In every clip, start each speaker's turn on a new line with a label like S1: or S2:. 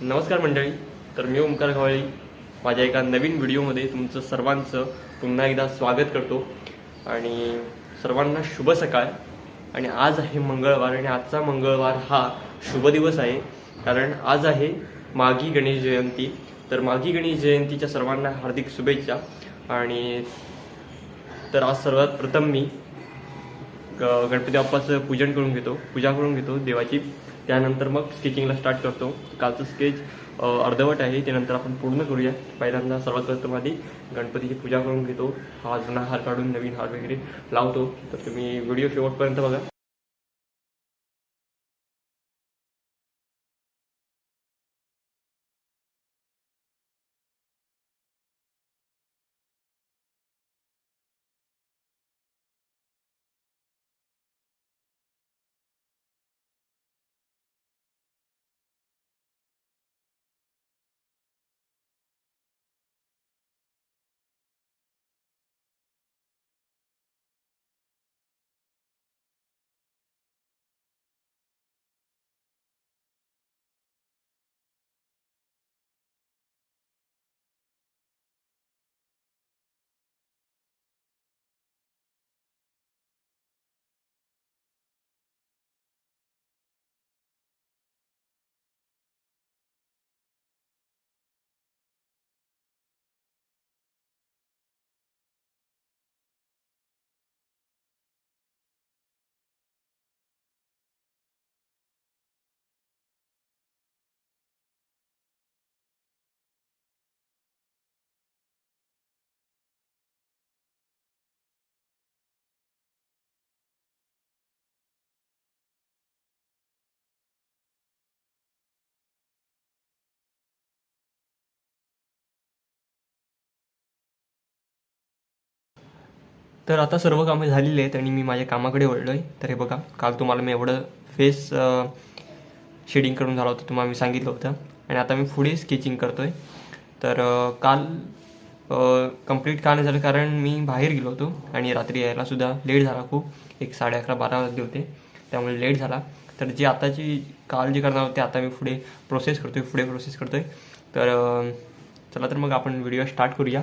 S1: नमस्कार मंडळी. तर मी ओमकार घवाळी. माझ्या एका नवीन व्हिडिओमध्ये तुमचं सर्वांचं पुन्हा एकदा स्वागत करतो. आणि सर्वांना शुभ सकाळ. आणि आज आहे मंगळवार आणि आजचा मंगळवार हा शुभ दिवस आहे. कारण आज आहे माघी गणेश जयंती. तर माघी गणेश जयंतीच्या सर्वांना हार्दिक शुभेच्छा. आणि तर आज सर्वात प्रथम मी गणपती बाप्पाचं पूजन करून घेतो. पूजा करून घेतो देवाची. त्यानंतर मग स्केचिंगला स्टार्ट करतो. कालचं स्केच अर्धवट आहे त्यानंतर आपण पूर्ण करूया. पहिल्यांदा सर्वात प्रथम आधी गणपतीची पूजा करून घेतो. हा जुना हार काढून नवीन हार वगैरे लावतो. तर तुम्ही व्हिडिओ शेवटपर्यंत बघा. तर आता सर्व कामे झालेली आहेत आणि मी माझ्या कामाकडे वळलो आहे तर हे बघा काल तुम्हाला मी एवढं फेस शेडिंग करून झालं होतं तुम्हाला मी सांगितलं होतं. आणि आता मी पुढे स्केचिंग करतो आहे तर काल कंप्लीट का नाही झालं कारण मी बाहेर गेलो होतो आणि रात्री यायलासुद्धा लेट झाला खूप. एक साडे अकरा बारा वाजले होते. त्यामुळे लेट झाला. तर जे आताची काल जे करणार होते आता मी पुढे प्रोसेस करतो आहे पुढे प्रोसेस करतो आहे तर चला तर मग आपण व्हिडिओ स्टार्ट करूया.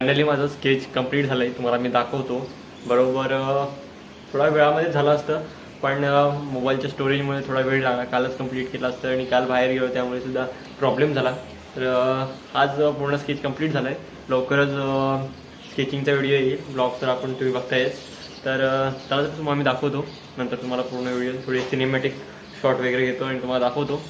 S1: फायनली माझं स्केच कंप्लीट झालं आहे तुम्हाला मी दाखवतो. बरोबर थोडा वेळामध्ये झालं असतं पण मोबाईलच्या स्टोरेजमुळे थोडा वेळ लागला कालच कंप्लीट केलं असतं आणि काल बाहेर गेलो त्यामुळे सुद्धा प्रॉब्लेम झाला. तर आज पूर्ण स्केच कंप्लीट झालं आहे लवकरच स्केचिंगचा व्हिडिओ येईल. ब्लॉग तर आपण तुम्ही बघतायच. तर त्याला तुम्हाला मी दाखवतो. नंतर तुम्हाला पूर्ण व्हिडिओ थोडी सिनेमॅटिक शॉट वगैरे घेतो आणि तुम्हाला दाखवतो.